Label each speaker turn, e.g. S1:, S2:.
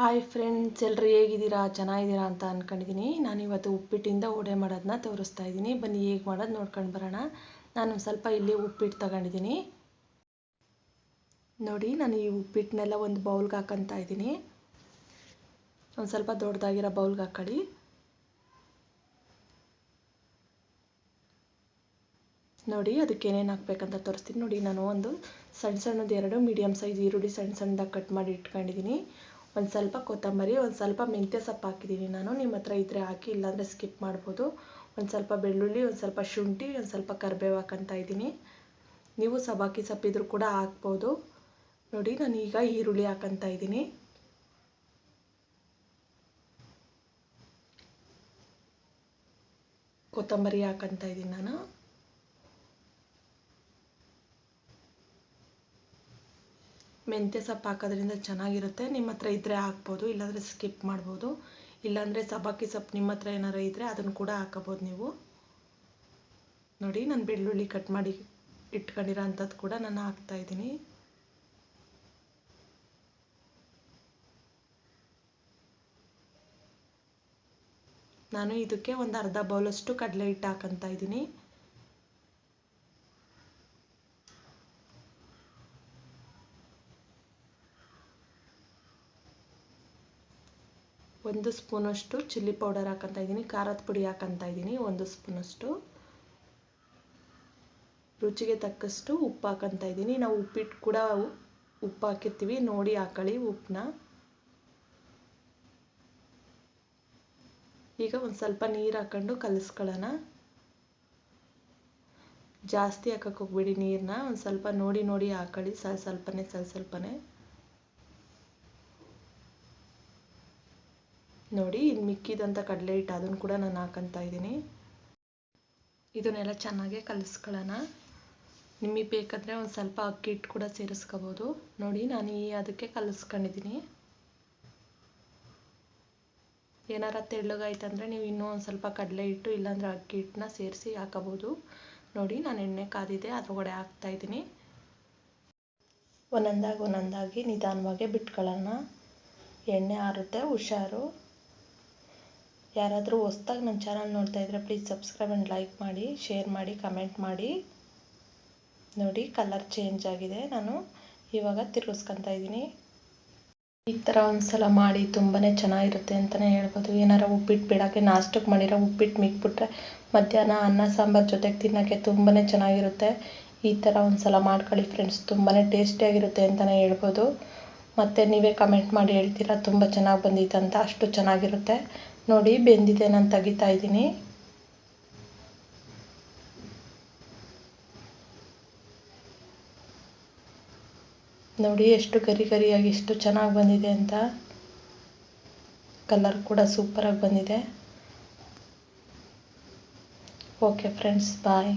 S1: Hi friends ಎಲ್ಲರೂ ಹೇಗಿದ್ದೀರಾ? ಚೆನ್ನಾಗಿದ್ದೀರಾ ಅಂತ ಅಂದ್ಕೊಂಡಿದ್ದೀನಿ ನಾನಿವತ್ತು ಉಪ್ಪಿಟ್ಟಿಂದ ವಡೆ ಮಾಡೋದನ್ನ ತೋರಿಸ್ತಾ ಇದ್ದೀನಿ. ಬನ್ನಿ, ಹೇಗೆ ಮಾಡೋದು ನೋಡ್ಕೊಂಡು ಬರೋಣ. ನಾನು ಸ್ವಲ್ಪ ಇಲ್ಲಿ ಉಪ್ಪಿಟ್ಟು ತಗೊಂಡಿದ್ದೀನಿ. ನೋಡಿ, ನಾನು ಈ ಉಪ್ಪಿಟ್ಟನ್ನೆಲ್ಲ ಒಂದು ಬೌಲ್ಗೆ ಹಾಕೊತಾ ಇದ್ದೀನಿ. ಒಂದು ಸ್ವಲ್ಪ ದೊಡ್ಡದಾಗಿರೋ ಬೌಲ್ಗೆ ಹಾಕೊಳ್ಳಿ ನೋಡಿ, ಅದಕ್ಕೆ ಏನೇನು ಹಾಕ್ಬೇಕಂತ ತೋರಿಸ್ತೀನಿ. ನೋಡಿ, ನಾನು ಒಂದು ಸಣ್ಣ ಸಣ್ಣದು ಎರಡು ಮೀಡಿಯಮ್ ಸೈಜ್ ಈರುಳ್ಳಿ ಸಣ್ಣ ಸಣ್ಣದಾಗಿ ಕಟ್ ಮಾಡಿ ಇಟ್ಕೊಂಡಿದ್ದೀನಿ. ಒಂದು ಸ್ವಲ್ಪ ಕೊತ್ತಂಬರಿ, ಒಂದು ಸ್ವಲ್ಪ ಮೆಂತ್ಯ ಸೊಪ್ಪು ಹಾಕಿದ್ದೀನಿ ನಾನು ನಿಮ್ಮ ಹತ್ರ ಇದ್ದರೆ ಹಾಕಿ, ಇಲ್ಲಾಂದರೆ ಸ್ಕಿಪ್ ಮಾಡ್ಬೋದು. ಒಂದು ಸ್ವಲ್ಪ ಬೆಳ್ಳುಳ್ಳಿ, ಒಂದು ಸ್ವಲ್ಪ ಶುಂಠಿ, ಒಂದು ಸ್ವಲ್ಪ ಕರಿಬೇವು ಹಾಕಂತ ಇದ್ದೀನಿ ನೀವು ಸಬಾಕಿ ಸೊಪ್ಪಿದ್ರು ಕೂಡ ಹಾಕ್ಬೋದು. ನೋಡಿ, ನಾನು ಈಗ ಈರುಳ್ಳಿ ಹಾಕಂತ ಇದ್ದೀನಿ ಕೊತ್ತಂಬರಿ ಹಾಕಂತ ಇದ್ದೀನಿ ನಾನು. ಮೆಂತ್ಯ ಸೊಪ್ಪು ಹಾಕೋದ್ರಿಂದ ಚೆನ್ನಾಗಿರುತ್ತೆ. ನಿಮ್ಮ ಹತ್ರ ಇದ್ದರೆ ಹಾಕ್ಬೋದು, ಇಲ್ಲಾಂದರೆ ಸ್ಕಿಪ್ ಮಾಡ್ಬೋದು. ಇಲ್ಲಾಂದರೆ ಸಬ್ಬಕ್ಕಿ ಸೊಪ್ಪು ನಿಮ್ಮ ಹತ್ರ ಏನಾರು ಇದ್ದರೆ ಅದನ್ನು ಕೂಡ ಹಾಕೋಬೋದು ನೀವು. ನೋಡಿ, ನಾನು ಬೆಳ್ಳುಳ್ಳಿ ಕಟ್ ಮಾಡಿ ಇಟ್ಕೊಂಡಿರೋ ಅಂಥದ್ದು ಕೂಡ ನಾನು ಹಾಕ್ತಾಯಿದ್ದೀನಿ ನಾನು ಇದಕ್ಕೆ ಒಂದು ಅರ್ಧ ಬೌಲಷ್ಟು ಕಡಲೆ ಹಿಟ್ಟು ಹಾಕಂತ ಇದ್ದೀನಿ. ಒಂದು ಸ್ಪೂನಷ್ಟು ಚಿಲ್ಲಿ ಪೌಡರ್ ಹಾಕಂತ ಇದ್ದೀನಿ, ಖಾರದ ಪುಡಿ ಹಾಕಂತ ಇದ್ದೀನಿ, ಒಂದು ಸ್ಪೂನಷ್ಟು. ರುಚಿಗೆ ತಕ್ಕಷ್ಟು ಉಪ್ಪು ಹಾಕಂತ ಇದ್ದೀನಿ. ನಾವು ಉಪ್ಪಿಟ್ಟು ಕೂಡ ಉಪ್ಪು ಹಾಕಿರ್ತೀವಿ. ನೋಡಿ ಹಾಕೊಳ್ಳಿ ಉಪ್ಪನ್ನ. ಈಗ ಒಂದು ಸ್ವಲ್ಪ ನೀರು ಹಾಕೊಂಡು ಕಲಿಸ್ಕೊಳ್ಳೋಣ. ಜಾಸ್ತಿ ಹಾಕಕ್ಕೆ ಹೋಗ್ಬೇಡಿ ನೀರನ್ನ ಒಂದು ಸ್ವಲ್ಪ ನೋಡಿ ನೋಡಿ ಹಾಕೊಳ್ಳಿ. ಸ್ವಲ್ಪ ಸ್ವಲ್ಪನೇ ಸ್ವಲ್ಪ ಸ್ವಲ್ಪನೇ. ನೋಡಿ, ಇದು ಮಿಕ್ಕಿದಂಥ ಕಡಲೆ ಹಿಟ್ಟು ಅದನ್ನು ಕೂಡ ನಾನು ಹಾಕೊತಾ ಇದ್ದೀನಿ. ಇದನ್ನೆಲ್ಲ ಚೆನ್ನಾಗೆ ಕಲಿಸ್ಕೊಳ್ಳೋಣ. ನಿಮಗೆ ಬೇಕಾದರೆ ಒಂದು ಸ್ವಲ್ಪ ಅಕ್ಕಿ ಹಿಟ್ಟು ಕೂಡ ಸೇರಿಸ್ಕೋಬೋದು. ನೋಡಿ, ನಾನು ಈ ಅದಕ್ಕೆ ಕಲಿಸ್ಕೊಂಡಿದ್ದೀನಿ. ಏನಾರ ತೆಳ್ಳಗಾಯ್ತಂದರೆ ನೀವು ಇನ್ನೂ ಒಂದು ಸ್ವಲ್ಪ ಕಡಲೆ ಹಿಟ್ಟು ಇಲ್ಲಾಂದರೆ ಅಕ್ಕಿ ಹಿಟ್ಟನ್ನ ಸೇರಿಸಿ ಹಾಕೋಬೋದು. ನೋಡಿ, ನಾನು ಎಣ್ಣೆ ಕಾದಿದೆ, ಅದರೊಳಗಡೆ ಹಾಕ್ತಾಯಿದ್ದೀನಿ ಒಂದೊಂದಾಗಿ ಒಂದೊಂದಾಗಿ ನಿಧಾನವಾಗಿ ಬಿಟ್ಕೊಳ್ಳೋಣ. ಎಣ್ಣೆ ಆರುತ್ತೆ, ಹುಷಾರು. ಯಾರಾದರೂ ಹೊಸ್ದಾಗಿ ನನ್ನ ಚಾನಲ್ ನೋಡ್ತಾ ಇದ್ದರೆ ಪ್ಲೀಸ್ ಸಬ್ಸ್ಕ್ರೈಬ್ ಆ್ಯಂಡ್ ಲೈಕ್ ಮಾಡಿ ಶೇರ್ ಮಾಡಿ ಕಮೆಂಟ್ ಮಾಡಿ. ನೋಡಿ ಕಲರ್ ಚೇಂಜ್ ಆಗಿದೆ. ನಾನು ಇವಾಗ ತಿರುಗಿಸ್ಕೊತಾ ಇದ್ದೀನಿ. ಈ ಥರ ಒಂದು ಸಲ ಮಾಡಿ ತುಂಬಾ ಚೆನ್ನಾಗಿರುತ್ತೆ ಅಂತಲೇ ಹೇಳ್ಬೋದು. ಏನಾರ ಉಪ್ಪಿಟ್ಟು ಬಿಡೋಕ್ಕೆ ನಾಷ್ಟಕ್ಕೆ ಮಾಡಿರೋ ಉಪ್ಪಿಟ್ಟು ಮಿಕ್ಬಿಟ್ರೆ ಮಧ್ಯಾಹ್ನ ಅನ್ನ, ಸಾಂಬಾರು ಜೊತೆಗೆ ತಿನ್ನೋಕ್ಕೆ ತುಂಬಾ ಚೆನ್ನಾಗಿರುತ್ತೆ. ಈ ಥರ ಒಂದು ಸಲ ಮಾಡ್ಕೊಳ್ಳಿ ಫ್ರೆಂಡ್ಸ್ ತುಂಬಾ ಟೇಸ್ಟಿಯಾಗಿರುತ್ತೆ ಅಂತಲೇ ಹೇಳ್ಬೋದು. ಮತ್ತು ನೀವೇ ಕಮೆಂಟ್ ಮಾಡಿ ಹೇಳ್ತೀರಾ, ತುಂಬ ಚೆನ್ನಾಗಿ ಬಂದಿತ್ತು ಅಂತ ಅಷ್ಟು ಚೆನ್ನಾಗಿರುತ್ತೆ. ನೋಡಿ ಬೆಂದಿದೆ ನಾನು ತೆಗಿತಾ ಇದ್ದೀನಿ. ನೋಡಿ, ಎಷ್ಟು ಗರಿ ಗರಿಯಾಗಿ ಎಷ್ಟು ಚೆನ್ನಾಗಿ ಬಂದಿದೆ ಅಂತ. ಕಲರ್ ಕೂಡ ಸೂಪರಾಗಿ ಬಂದಿದೆ. Okay friends bye